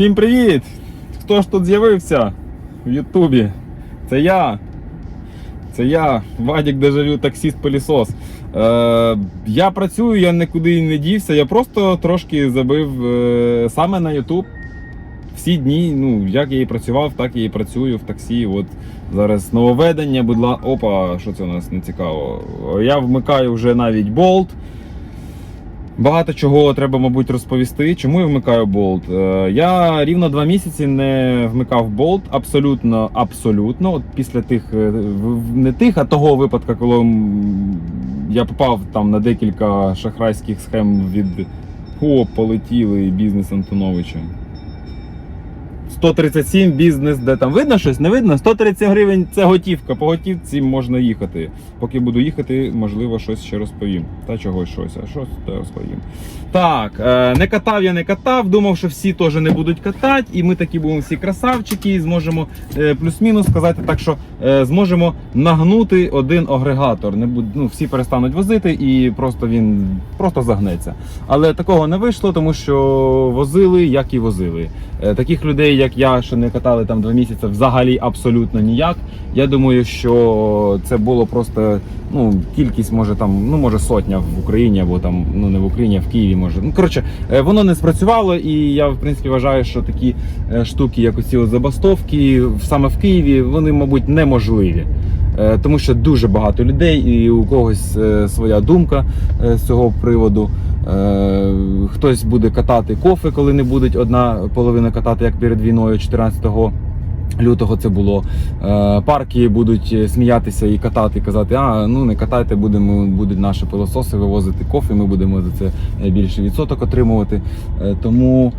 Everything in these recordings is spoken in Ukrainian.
Всім привіт! Хто ж тут з'явився в Ютубі? Це я. Це я, Вадік Дежавю, таксіст пилісос Е, я працюю, я нікуди не дівся, я просто трошки забив е, саме на Ютуб. Всі дні, ну, як я і працював, так я і працюю в таксі. От зараз нововведення, будь ласка. Опа, що це у нас не цікаво. Я вмикаю вже навіть болт. Багато чого треба, мабуть, розповісти. Чому я вмикаю болт? Е, Я рівно два місяці не вмикав болт. Абсолютно, абсолютно. От після тих, е, не тих, а того випадка, коли я попав там на декілька шахрайських схем від О, полетіли бізнес Антоновича. 137 бізнес, де там видно щось, не видно. 130 гривень це готівка. По готівці можна їхати. Поки буду їхати, можливо, щось ще розповім. Та чогось щось, а щось те розповім. Так, е, не катав я не катав. Думав, що всі теж не будуть катати, і ми такі будемо всі красавчики, і зможемо е, плюс-мінус сказати так, що е, зможемо нагнути один агрегатор. Не буд, ну, всі перестануть возити і просто він просто загнеться. Але такого не вийшло, тому що возили, як і возили. Е, Таких людей, як я, що не катали там два місяці, взагалі абсолютно ніяк. Я думаю, що це було просто ну, кількість, може там, ну може сотня в Україні, або там ну не в Україні, а в Києві може. Ну коротше, е, воно не спрацювало, і я в принципі вважаю, що такі е, штуки, як оці забастовки, саме в Києві, вони, мабуть, неможливі. Е, Тому що дуже багато людей, і у когось е, своя думка е, з цього приводу. Хтось буде катати кофи, коли не буде одна половина катати, як перед війною 14 лютого це було. Парки будуть сміятися і катати, казати, а ну не катайте, будемо будуть наші пилососи вивозити кофи, ми будемо за це більше відсоток отримувати. Тому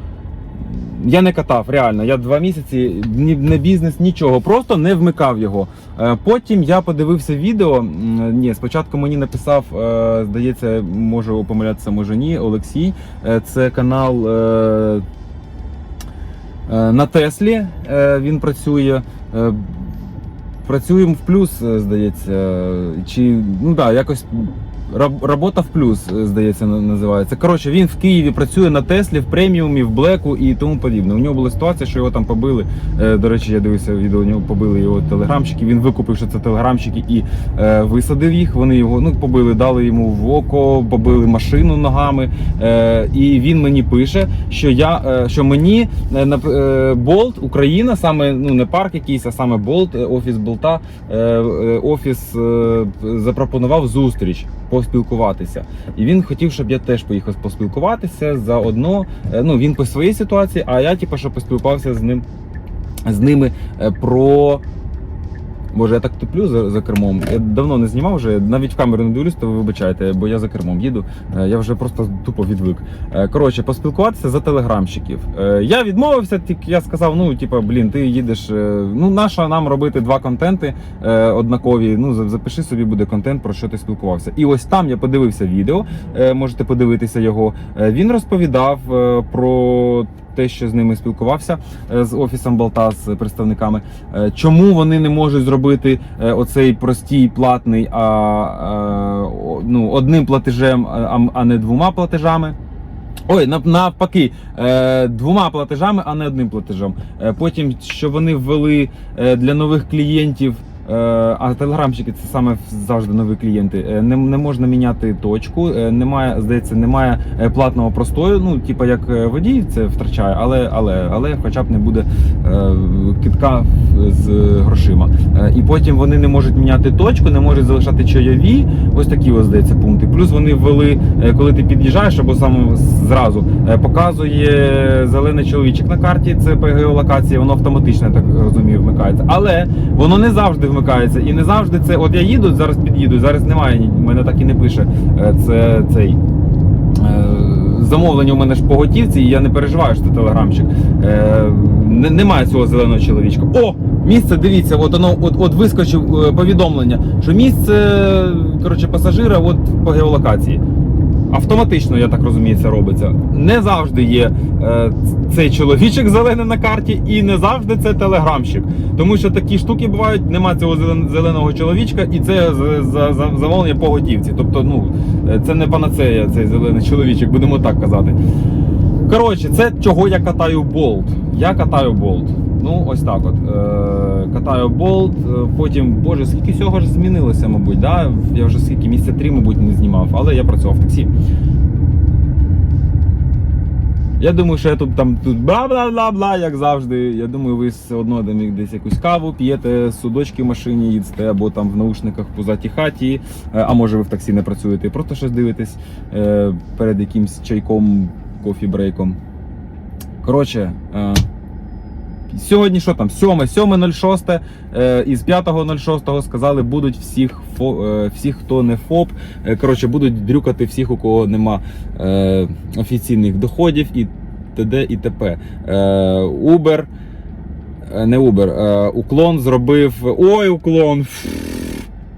я не катав, реально. Я два місяці ні не бізнес, нічого, просто не вмикав його. Е, Потім я подивився відео. Ні, спочатку мені написав, е, здається, можу помилятися, може ні. Олексій. Е, Це канал. На Теслі він працює. Працюємо в плюс, здається. Чи ну да, якось раб- робота в плюс, е, здається, на- називається. Коротше, він в Києві працює на Теслі, в преміумі, в блеку і тому подібне. У нього була ситуація, що його там побили. Е, До речі, я дивився відео, у нього побили його телеграмщики. Він викупив, що це телеграмщики і е, висадив їх. Вони його ну побили, дали йому в око, побили машину ногами. Е, і він мені пише, що я е, що мені е, на е, Болт Україна, саме ну не парк якийсь, а саме Болт, офіс Болта, е, офіс е, запропонував зустріч поспілкуватися. І він хотів, щоб я теж поїхав поспілкуватися заодно. е, Ну він по своїй ситуації, а я типу, що поспілкувався з ним з ними е, про. Боже, я так туплю за, за кермом. Я давно не знімав вже, навіть в камеру не дивлюсь, то ви вибачайте, бо я за кермом їду. Е, Я вже просто тупо відвик. Е, Коротше, поспілкуватися за телеграмщиків. Е, Я відмовився, тільки я сказав: ну, типа, блін, ти їдеш. Ну, наша нам робити два контенти однакові. Ну, запиши собі буде контент, про що ти спілкувався. І ось там я подивився відео. Можете подивитися його. Він розповідав про. Те, що з ними спілкувався е, з офісом Болта з представниками, Е, чому вони не можуть зробити е, оцей простій платний, а, ну, одним платежем, а, а не двома платежами. Ой, навпаки, двома платежами, а не одним платежем. Потім, що вони ввели для нових клієнтів. Е, А телеграмщики це саме завжди нові клієнти. е, Не, не можна міняти точку, е, немає, здається, немає платного простою. Ну, типа як водій це втрачає, але, але, але хоча б не буде китка з грошима. І потім вони не можуть міняти точку, не можуть залишати чайові. Ось такі ось здається пункти. Плюс вони ввели, коли ти під'їжджаєш або сам зразу показує зелений чоловічок на карті. Це по геолокації, воно автоматично, я так розумію, вмикається. Але воно не завжди вмикається. І не завжди це. От я їду, зараз під'їду, зараз немає, мене так і не пише. е, Це цей. е, Замовлення у мене ж по готівці, і я не переживаю, що це телеграмчик. Е, не, немає цього зеленого чоловічка. О! Місце, дивіться, от воно от, от вискочив е, повідомлення, що місце коротше, пасажира от по геолокації. Автоматично, я так розумію, це робиться. Не завжди є е, цей чоловічок зелений на карті, і не завжди це телеграмщик. Тому що такі штуки бувають, нема цього зеленого чоловічка, і це замовлення по готівці. Тобто, ну е, це не панацея, цей зелений чоловічок, будемо так казати. Коротше, це чого я катаю болт. Я катаю болт. Ну, ось так от. Е, катаю болт, е, потім, боже, скільки всього ж змінилося, мабуть. Да? Я вже скільки місяця три, мабуть, не знімав, але я працював в таксі. Я думаю, що я тут там тут бла-бла-бла-бла, як завжди. Я думаю, ви все одно десь якусь каву п'єте, судочки в машині їдете, або там в наушниках в пузатій хаті, е, а може ви в таксі не працюєте, просто щось дивитесь перед якимсь чайком, кофі-брейком. Коротше, сьогодні що там? 7, 7.06 е, із 5.06 сказали, будуть всіх, фо, е, всіх, хто не ФОП. Е, коротше, будуть дрюкати всіх, у кого нема е, офіційних доходів і т.д. і т.п. Е, е, не Uber, е, уклон зробив. Ой, уклон!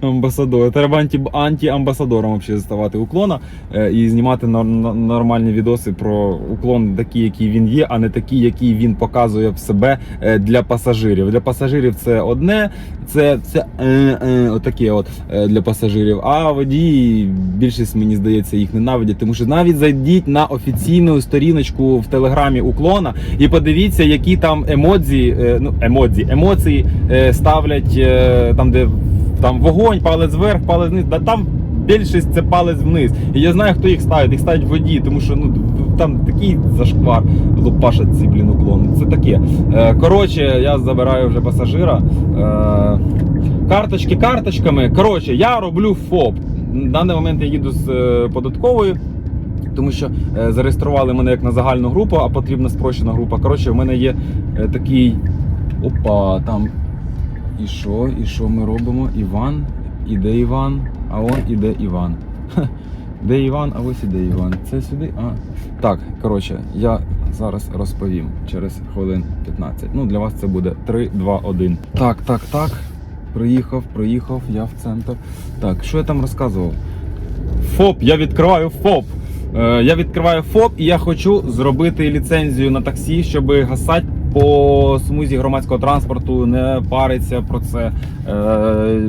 Амбасадор. Треба анті, анті-амбасадором взагалі ставати уклона е, і знімати нор- нор- нормальні відоси про уклон, такий, який він є, а не такий, який він показує в себе е, для пасажирів. Для пасажирів це одне, це, це е, е, от для пасажирів. А водії більшість мені здається їх ненавидять, тому що навіть зайдіть на офіційну сторіночку в телеграмі уклона і подивіться, які там емодзі, ну емодзі, емоції ставлять там, де там вогонь, палець вверх, палець вниз. Да там більшість це палець вниз. І я знаю, хто їх ставить. Їх ставить водії, тому що ну там такий зашквар лупашать ці блін уклон. Це таке. Е, коротше, я забираю вже пасажира. Е, карточки карточками. Коротше, я роблю ФОП. На даний момент я їду з е, податковою. Тому що зареєстрували мене як на загальну групу, а потрібна спрощена група. Коротше, в мене є такий. Опа, там і що? І що ми робимо? Іван, іде Іван, а он іде Іван. Ха, Де Іван, а ось іде Іван. Це сюди. А. Так, коротше, я зараз розповім через хвилин 15. Ну, для вас це буде 3, 2, 1. Так, так, так. Приїхав, приїхав, я в центр. Так, що я там розказував? ФОП, я відкриваю ФОП. Е, Я відкриваю ФОП і я хочу зробити ліцензію на таксі, щоб гасати по смузі громадського транспорту, не париться про це. Е,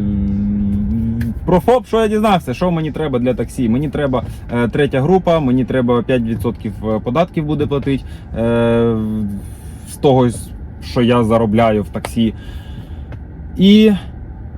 Про ФОП, що я дізнався, що мені треба для таксі? Мені треба е, третя група, мені треба 5% податків буде платити е, з того, що я заробляю в таксі. І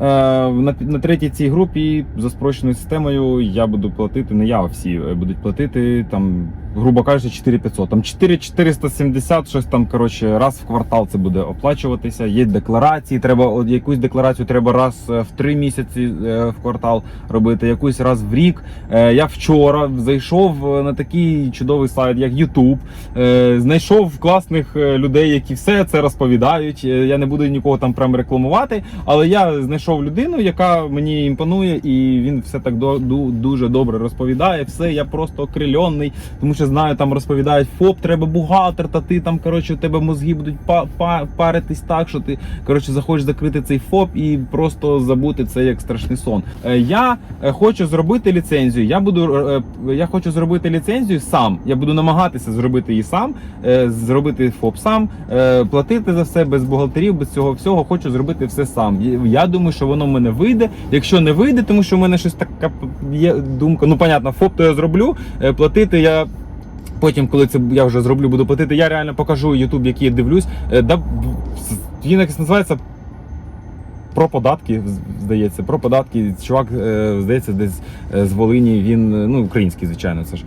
Е, на, на третій цій групі за спрощеною системою я буду платити, не я, а всі е, будуть платити там, грубо кажучи, 4500. Там 4470, щось там, коротше, раз в квартал це буде оплачуватися. Є декларації, треба от якусь декларацію треба раз е, в три місяці е, в квартал робити, якусь раз в рік. Е, Я вчора зайшов на такий чудовий сайт, як YouTube, знайшов класних людей, які все це розповідають. Я не буду нікого там прям рекламувати, але я знайшов людину, яка мені імпонує, і він все так дуже добре розповідає. Все, я просто окрильонний, тому що знаю, там розповідають ФОП, треба бухгалтер, та ти там коротше у тебе мозги будуть па- па- паритись так, що ти коротше захочеш закрити цей ФОП і просто забути це як страшний сон. Е, Я е, хочу зробити ліцензію. Я буду е, я хочу зробити ліцензію сам. Я буду намагатися зробити її сам, зробити ФОП сам, платити за все без бухгалтерів, без цього всього. Хочу зробити все сам. Я- думаю, що воно в мене вийде. Якщо не вийде, тому що в мене щось така є думка. Ну, понятно, ФОП то я зроблю. Платити я. Потім, коли це я вже зроблю, буду платити. Я реально покажу YouTube, який я дивлюсь. Е, він якось називається про податки, здається. Про податки. Чувак, е, здається, десь е, з Волині. Він е, ну український, звичайно, це ж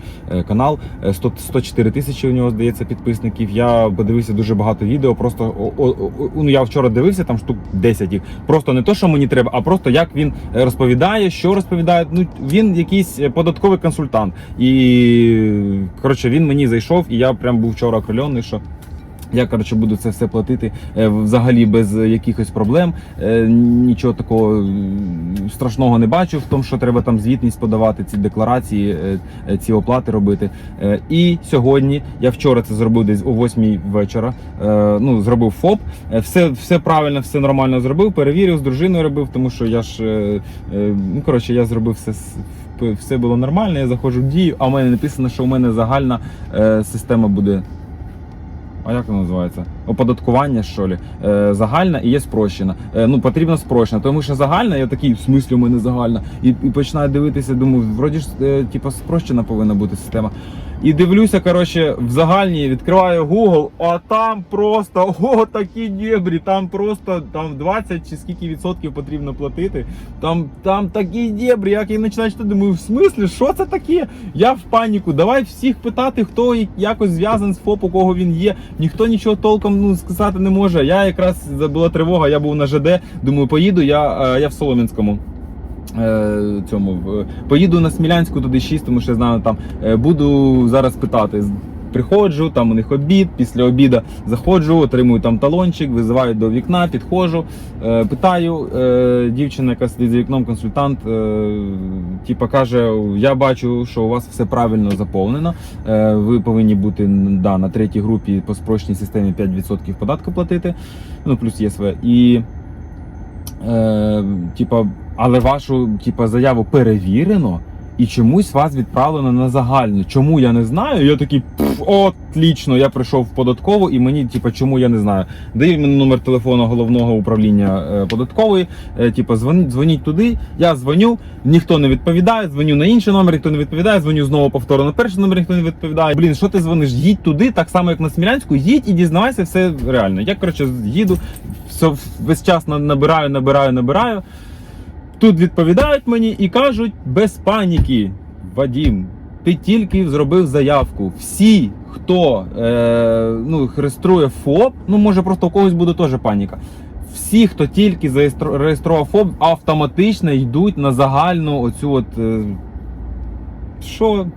канал. Е, 100, 104 тисячі у нього здається підписників. Я подивився дуже багато відео. Просто о, о, ну я вчора дивився там штук 10 їх. Просто не то, що мені треба, а просто як він розповідає, що розповідає. Ну він якийсь податковий консультант. І коротше, він мені зайшов, і я прям був вчора окрильоний, що. Я коротше буду це все платити е, взагалі без якихось проблем. Е, Нічого такого страшного не бачу в тому, що треба там звітність подавати, ці декларації, е, е, ці оплати робити. Е, І сьогодні я вчора це зробив десь о 8 вечора. е, Ну зробив ФОП. Е, Все, все правильно, все нормально зробив. Перевірив з дружиною робив, тому що я ж е, е, ну коротше, я зробив все. Все було нормально, я заходжу в дію, а в мене написано, що у мене загальна е, система буде а як воно називається? Оподаткування, що ли? Е, загальна і є спрощена. Е, ну, потрібно спрощена, тому що загальна, я такий, в смислі у мене загальна. І, і починаю дивитися, думаю, вроді ж, е, типу, спрощена повинна бути система. І дивлюся, коротше, в загальній відкриваю Google, а там просто о, такі дєбрі, там просто там 20 чи скільки відсотків потрібно платити. Там, там такі дєбрі, як я починаю читати, думаю, в смислі, що це таке? Я в паніку. Давай всіх питати, хто якось зв'язаний з ФОП, у кого він є. Ніхто нічого толком ну, сказати не може. Я якраз була тривога, я був на ЖД. Думаю, поїду, я, е, я в Солом'янському. Е, цьому поїду на Смілянську туди 6, тому що я знаю там е, буду зараз питати. Приходжу, там у них обід, після обіду заходжу, отримую там талончик, визиваю до вікна, підходжу, е, питаю. Е, дівчина, яка сидить за вікном, консультант, е, типа каже: Я бачу, що у вас все правильно заповнено. Е, ви повинні бути да, на третій групі по спрощеній системі 5% податку платити, ну плюс ЄСВ. І е, типа, але вашу типа, заяву перевірено. І чомусь вас відправлено на загальну. Чому я не знаю? Я такий «Пф, отлічно. Я прийшов в податкову, і мені, типа, чому я не знаю. Даю мені номер телефону головного управління е, податкової. Е, типа, дзвоніть, дзвоніть туди. Я дзвоню, ніхто не відповідає. Дзвоню на інший номер, ніхто не відповідає. Дзвоню знову повторно на перший номер, ніхто не відповідає. Блін, що ти дзвониш? Їдь туди, так само як на Смілянську. Їдь і дізнавайся все реально. Я коротше їду, все весь час на- набираю, набираю, набираю. Тут відповідають мені і кажуть без паніки. Вадім, ти тільки зробив заявку. Всі, хто е, ну, реєструє ФОП, ну може просто у когось буде теж паніка. Всі, хто тільки зареєстру- реєстрував ФОП, автоматично йдуть на загальну оцю от. Е, що?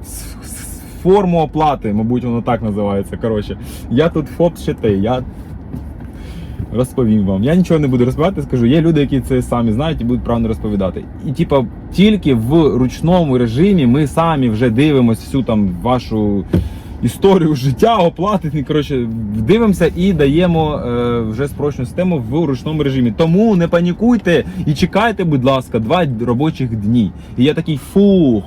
Форму оплати, мабуть, воно так називається. Коротше, я тут ФОП шитий, я розповім вам. Я нічого не буду розповідати, скажу. Є люди, які це самі знають і будуть правильно розповідати. І типа тільки в ручному режимі ми самі вже дивимося всю там вашу. Історію життя, оплати, коротше, дивимося і даємо е, вже спрощену систему в ручному режимі. Тому не панікуйте і чекайте, будь ласка, два робочих дні. І я такий фух.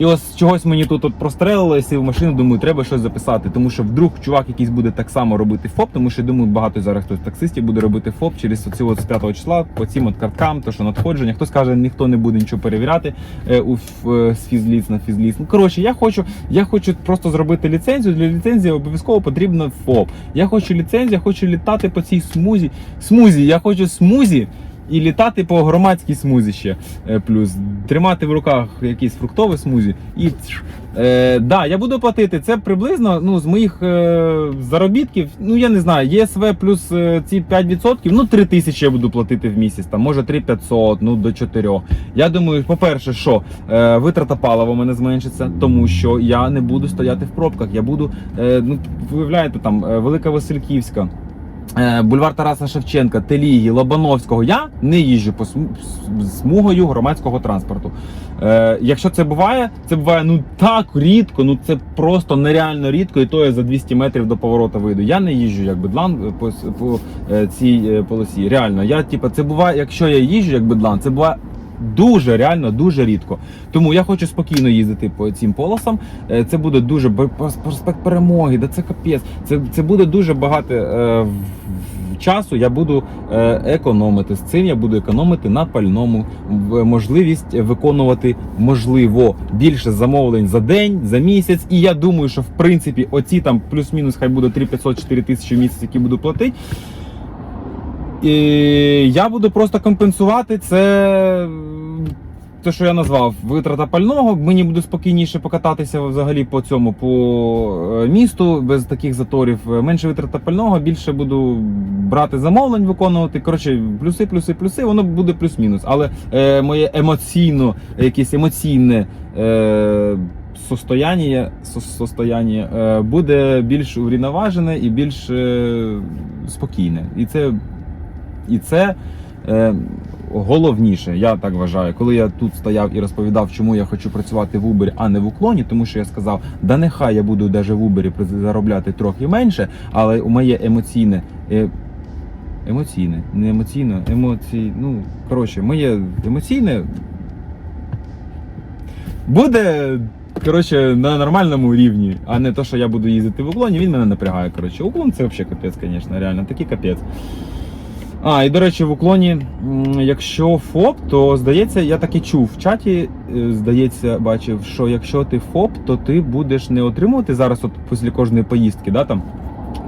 І ось чогось мені тут от прострелило, я сів в машину, думаю, треба щось записати. Тому що вдруг чувак якийсь буде так само робити ФОП, тому що думаю, багато зараз хтось таксистів буде робити ФОП через оці от з 5 числа по цим от карткам, то що надходження. Хтось каже, ніхто не буде нічого перевіряти е, у е, фізліц на фізліц. Ну коротше, я хочу, я хочу просто зробити ліцензію. Для ліцензії обов'язково потрібно ФОП. Я хочу ліцензію, я хочу літати по цій смузі. Смузі, я хочу смузі. І літати по громадській смузі ще е, плюс тримати в руках якийсь фруктовий смузі. І е, да, я буду платити це приблизно ну, з моїх е, заробітків. Ну я не знаю, ЄСВ плюс е, ці 5%, ну 3 тисячі я буду платити в місяць, там може 3500, ну до 4. Я думаю, по-перше, що е, витрата палива у мене зменшиться, тому що я не буду стояти в пробках. Я буду, е, ну виявляєте, там е, Велика Васильківська. Е, Бульвар Тараса Шевченка, Телігі, Лобановського. Я не їжджу по смугою громадського транспорту. Е, якщо це буває, це буває ну так рідко, ну це просто нереально рідко, і то я за 200 метрів до поворота вийду. Я не їжджу як бедлан по, по, по е, цій е, полосі. Реально, я типа, це буває, якщо я їжджу як бедлан, це буває. Дуже реально дуже рідко. Тому я хочу спокійно їздити по цим полосам. Е, Це буде дуже проспект перемоги, да це капець. Це, це буде дуже багато е, часу. Я буду е, економити. З цим я буду економити на пальному. Можливість виконувати можливо більше замовлень за день, за місяць. І я думаю, що в принципі оці там плюс-мінус хай буде 3500-4 тисячі в місяць, які буду платити. І я буду просто компенсувати це. Те, що я назвав витрата пального, мені буде спокійніше покататися взагалі по цьому по е, місту без таких заторів. Е, Менше витрата пального, більше буду брати замовлень, виконувати. Коротше, плюси, плюси, плюси, воно буде плюс-мінус. Але е, моє емоційно, якесь емоційне е, состояння, состояння е, буде більш урівноважене і більш спокійне. І це і це е, головніше, я так вважаю. Коли я тут стояв і розповідав, чому я хочу працювати в Uber, а не в уклоні, тому що я сказав, да нехай я буду навіть в Uber заробляти трохи менше, але у моє емоційне. Е, Емоційне, не емоційно, емоцій. Ну, коротше, моє емоційне буде коротше, на нормальному рівні, а не то, що я буду їздити в уклоні, він мене напрягає. Коротше, уклон це взагалі капець, звісно, реально, такий капець. А, і до речі, в уклоні, якщо ФОП, то здається, я таки чув в чаті, е, здається, бачив, що якщо ти ФОП, то ти будеш не отримувати зараз, от після кожної поїздки, да, там.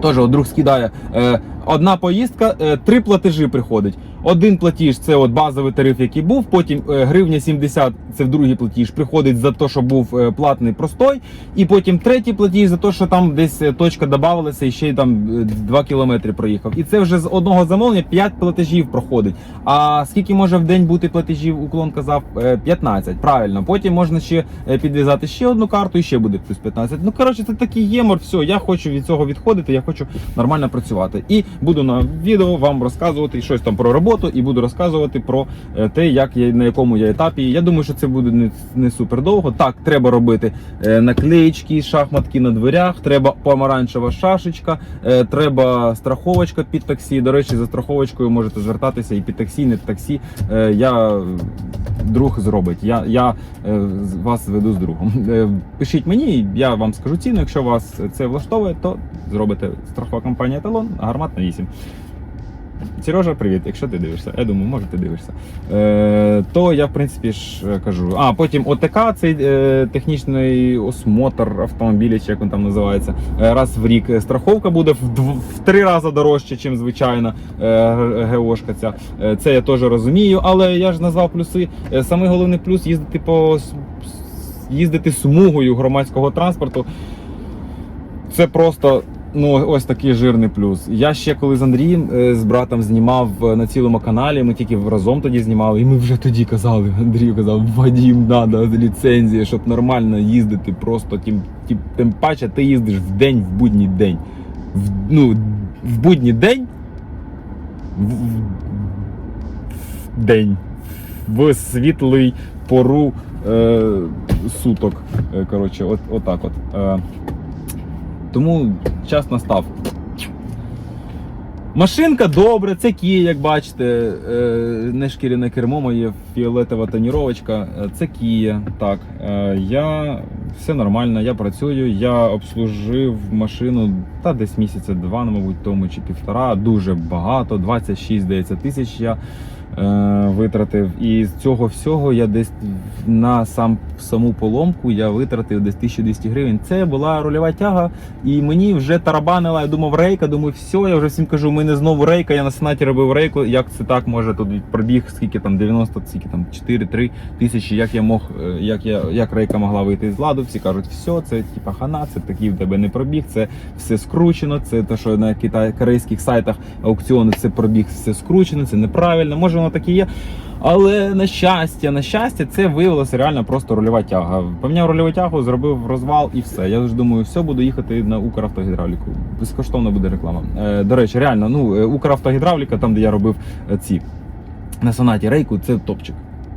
Теж друг скидає. Е, одна поїздка, е, три платежі приходить. Один платіж це от базовий тариф, який був. Потім е, гривня 70 це в другий платіж приходить за те, що був е, платний простой. І потім третій платіж за те, що там десь е, точка додавалася і ще й там 2 кілометри проїхав. І це вже з одного замовлення 5 платежів проходить. А скільки може в день бути платежів? Уклон казав Е, 15. Правильно. Потім можна ще підв'язати ще одну карту і ще буде плюс 15. Ну коротше, це такий ємор. Все, я хочу від цього відходити. Я хочу нормально працювати. І буду на відео вам розказувати щось там про роботу, і буду розказувати про е, те, як я на якому я етапі. Я думаю, що це буде не, не супер довго. Так, треба робити е, наклеїчки, шахматки на дверях, треба помаранчева шашечка, е, треба страховочка під таксі. До речі, за страховочкою можете звертатися і під таксі, і не таксі. Е, Я друг зробить. Я, я вас веду з другом. Пишіть мені, я вам скажу ціну. Якщо вас це влаштовує, то зробите страхова компанія Талон, гармат на 8. Сережа, привіт, якщо ти дивишся. Я думаю, може ти дивишся. Е, то я, в принципі, ж е, кажу. А потім ОТК, цей е, технічний осмотр автомобіля, чи як він там називається. Е, раз в рік страховка буде в, дв- в три рази дорожче, ніж звичайна е, ГОшка ця. Е, це я теж розумію, але я ж назвав плюси. Е, Самий головний плюс їздити по їздити смугою громадського транспорту. Це просто. Ну, ось такий жирний плюс. Я ще коли з Андрієм е, з братом знімав е, на цілому каналі. Ми тільки разом тоді знімали, і ми вже тоді казали. Андрію казав, Вадім, треба ліцензія, щоб нормально їздити. Просто тим, тим, тим паче ти їздиш в день, в будній день. В, ну, в будній день. В, в, в день. В світлий пору е, суток. Е, коротше, от, отак от. Е, тому час настав. Машинка добре, це Kia, як бачите. Е, Не шкіряне кермо моє, фіолетова тоніровочка. Е, Це Kia. Так, е, я все нормально, я працюю. Я обслужив машину та десь місяця два, ну, мабуть, тому чи півтора. Дуже багато, 26 здається, тисяч я витратив. І з цього всього я десь на сам саму поломку я витратив десь 1200 гривень. Це була рульова тяга, і мені вже тарабанила. Я думав, рейка. Думаю, все, я вже всім кажу, у мене знову рейка. Я на сенаті робив рейку. Як це так може? Тут пробіг скільки там 90, скільки там 4-3 тисячі. Як я мог, е, як я як рейка могла вийти з ладу? Всі кажуть, все, це типа хана, це такий в тебе не пробіг, це все скручено. Це те, що на китай корейських сайтах аукціони це пробіг, все скручено, це неправильно. Може воно так і є. Але на щастя, на щастя, це виявилося реально просто рульова тяга. Поміняв рульову тягу, зробив розвал і все. Я ж думаю, все буду їхати на Укравтогідравліку. Безкоштовно буде реклама. Е, до речі, реально, ну е, Укравтогідравліка, там де я робив е, ці на сонаті рейку, це топчик.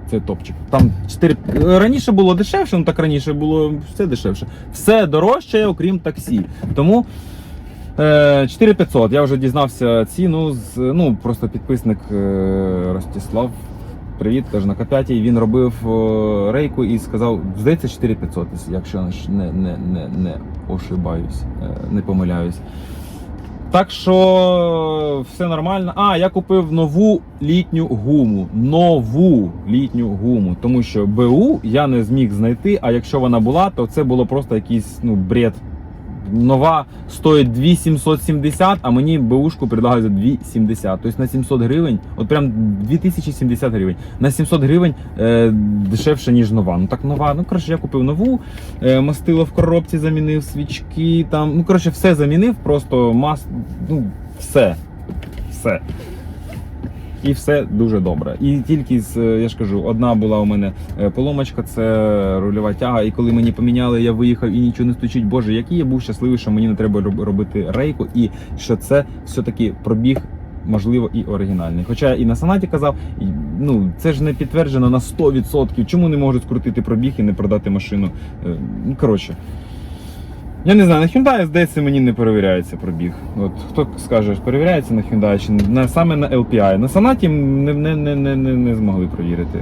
Це топчик. Там 4... раніше було дешевше, ну так раніше було все дешевше. Все дорожче, окрім таксі. Тому. Е, 4500. Я вже дізнався ціну з ну просто підписник е, Ростислав. Привіт, теж на К5. Він робив е, рейку і сказав, здається, 4500, якщо не, не, не, не ошибаюсь, е, не помиляюсь. Так що все нормально. А, я купив нову літню гуму. Нову літню гуму. Тому що БУ я не зміг знайти, а якщо вона була, то це було просто якийсь ну, бред. Нова стоїть 2770, а мені бушку предлагають за 270. Тобто на 700 гривень, от прям 2070 гривень. На 700 гривень е, дешевше, ніж нова. Ну так нова. Ну коротше, я купив нову, е, мастило в коробці замінив, свічки там. Ну коротше, все замінив, просто мас. Ну, все. Все. І все дуже добре. І тільки з е, я ж кажу, одна була у мене е, поломочка, це рульова тяга. І коли мені поміняли, я виїхав і нічого не стучить. Боже, який я був щасливий, що мені не треба робити рейку, і що це все-таки пробіг. Можливо, і оригінальний. Хоча і на санаті казав, ну це ж не підтверджено на 100%. Чому не можуть скрутити пробіг і не продати машину? Е, Ну коротше. Я не знаю, на Hyundai, здається, мені не перевіряється пробіг. От хто скаже, перевіряється на Hyundai чи на саме на LPI. На Санаті не, не, не, не, не, змогли перевірити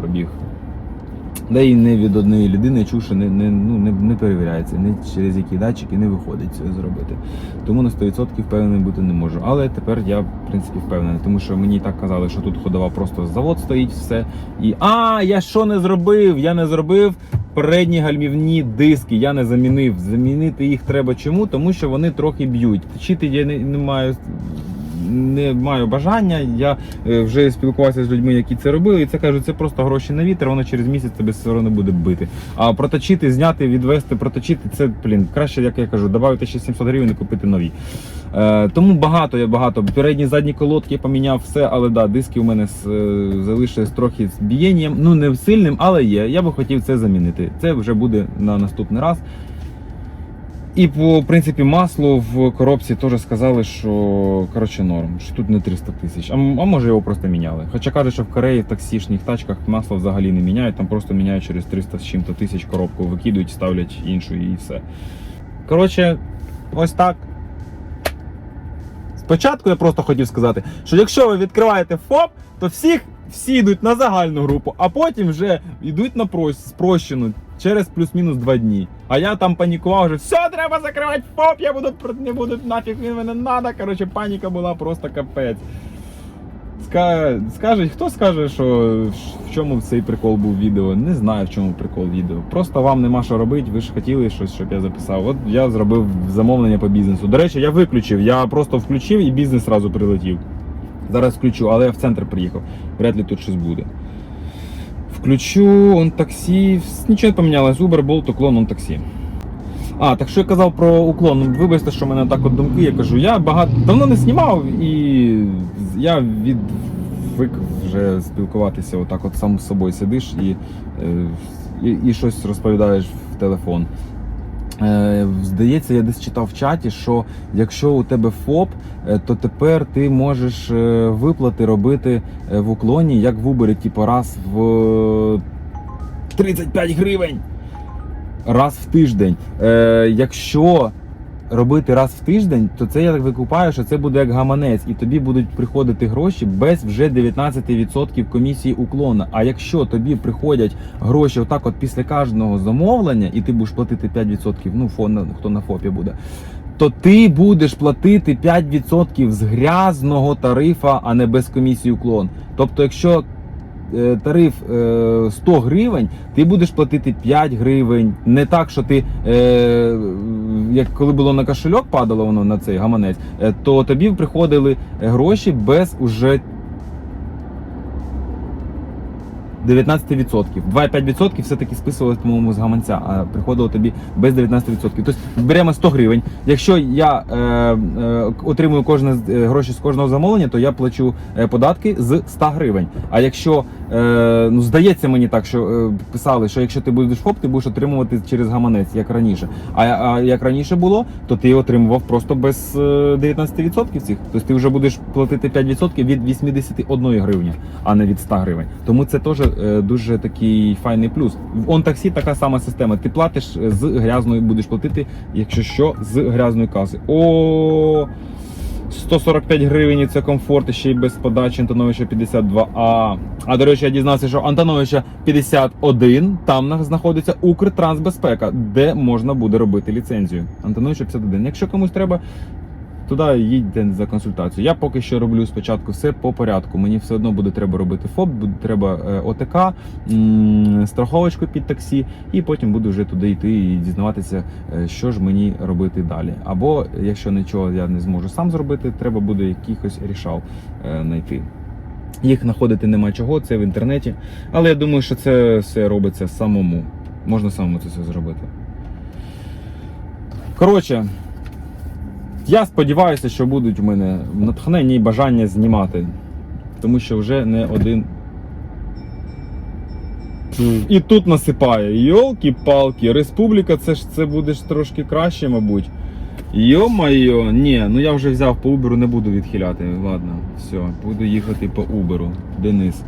пробіг. де і не від однієї людини чув, що не, не, ну, не, не перевіряється, не через які датчики не виходить це зробити. Тому на 100% впевнений бути не можу. Але тепер я, в принципі, впевнений, тому що мені так казали, що тут ходова просто завод стоїть, все. І а, я що не зробив? Я не зробив передні гальмівні диски. Я не замінив. Замінити їх треба чому? Тому що вони трохи б'ють. Точити я не, не маю. Не маю бажання. Я е, вже спілкувався з людьми, які це робили, і це кажуть, це просто гроші на вітер, воно через місяць тебе все одно буде бити. А проточити, зняти, відвести, проточити, це блін, краще, як я кажу, додати ще 700 гривень і купити нові. Е, тому багато я багато. Передні задні колодки поміняв все, але да, диски у мене з, е, залишились трохи з бієнням. Ну не сильним, але є. Я би хотів це замінити. Це вже буде на наступний раз. І по принципі маслу в коробці теж сказали, що коротше норм, що тут не 300 тисяч. А, а може його просто міняли. Хоча кажуть, що в Кореї в таксішніх тачках масло взагалі не міняють, там просто міняють через 300 з чим-то тисяч коробку, викидують, ставлять іншу і все. Коротше, ось так. Спочатку я просто хотів сказати, що якщо ви відкриваєте ФОП, то всіх всі йдуть на загальну групу, а потім вже йдуть на прос- спрощену через плюс-мінус два дні. А я там панікував, вже все, треба закривати ФОП, я буду не буду нафіг він мене надо. Коротше, паніка була просто капець. Ска... Скажуть, хто скаже, що в чому цей прикол був відео? Не знаю, в чому прикол відео. Просто вам нема що робити, ви ж хотіли щось, щоб я записав. От я зробив замовлення по бізнесу. До речі, я виключив, я просто включив і бізнес одразу прилетів. Зараз включу, але я в центр приїхав. Вряд ли тут щось буде. Включу он таксі. Нічого не помінялось. Uber, Bolt, уклон, он таксі. А, так що я казав про уклон. Вибачте, що в мене так от думки. Я кажу, я багато давно не знімав і я відвик вже спілкуватися отак от сам з собою сидиш і, е, і, і щось розповідаєш в телефон. Е, Здається, я десь читав в чаті, що якщо у тебе ФОП, е, то тепер ти можеш виплати робити в уклоні, як в Uber, типу раз в е, 35 гривень. Раз в тиждень. Якщо робити раз в тиждень, то це я так викупаю, що це буде як гаманець, і тобі будуть приходити гроші без вже 19% комісії уклона. А якщо тобі приходять гроші отак, от після кожного замовлення, і ти будеш платити 5%, ну фон, хто на ФОПі буде. То ти будеш платити 5% з грязного тарифа, а не без комісії уклон. Тобто, якщо е, тариф е, 100 гривень, ти будеш платити 5 гривень. Не так, що ти, е, як коли було на кошельок, падало воно на цей гаманець, е, то тобі приходили гроші без уже 19%. 2,5% все-таки списувалось, по-моєму, з гаманця, а приходило тобі без 19%. Тобто беремо 100 гривень. Якщо я е, е, отримую кожне з- е, гроші з кожного замовлення, то я плачу е, податки з 100 гривень. А якщо е, ну здається мені так, що е, писали, що якщо ти будеш ФОП, ти будеш отримувати через гаманець, як раніше. А, а як раніше було, то ти отримував просто без е, 19% цих. Тобто ти вже будеш платити 5% від 81 гривні, а не від 100 гривень. Тому це теж е, дуже такий файний плюс. В OnTaxi така сама система. Ти платиш е, з грязної, будеш платити, якщо що, з грязної каси. О, 145 гривень це комфорт, ще й без подачі Антоновича 52А. А до речі, я дізнався, що Антоновича 51, там на- знаходиться Укртрансбезпека, де можна буде робити ліцензію. Антоновича 51. Якщо комусь треба, туди їдьте за консультацією. Я поки що роблю спочатку все по порядку. Мені все одно буде треба робити ФОП, буде треба е, ОТК, страховочку під таксі, і потім буду вже туди йти і дізнаватися, е, що ж мені робити далі. Або якщо нічого я не зможу сам зробити, треба буде якихось рішав е, знайти. Їх знаходити нема чого, це в інтернеті. Але я думаю, що це все робиться самому. Можна самому це все зробити. Коротше, я сподіваюся, що будуть у мене натхнення і бажання знімати. Тому що вже не один. І тут насипає. Йолки-палки, республіка, це ж це буде трошки краще, мабуть. Йо-майо, ні, ну я вже взяв по Uber, не буду відхиляти. Ладно, все, буду їхати по Uber. Денис.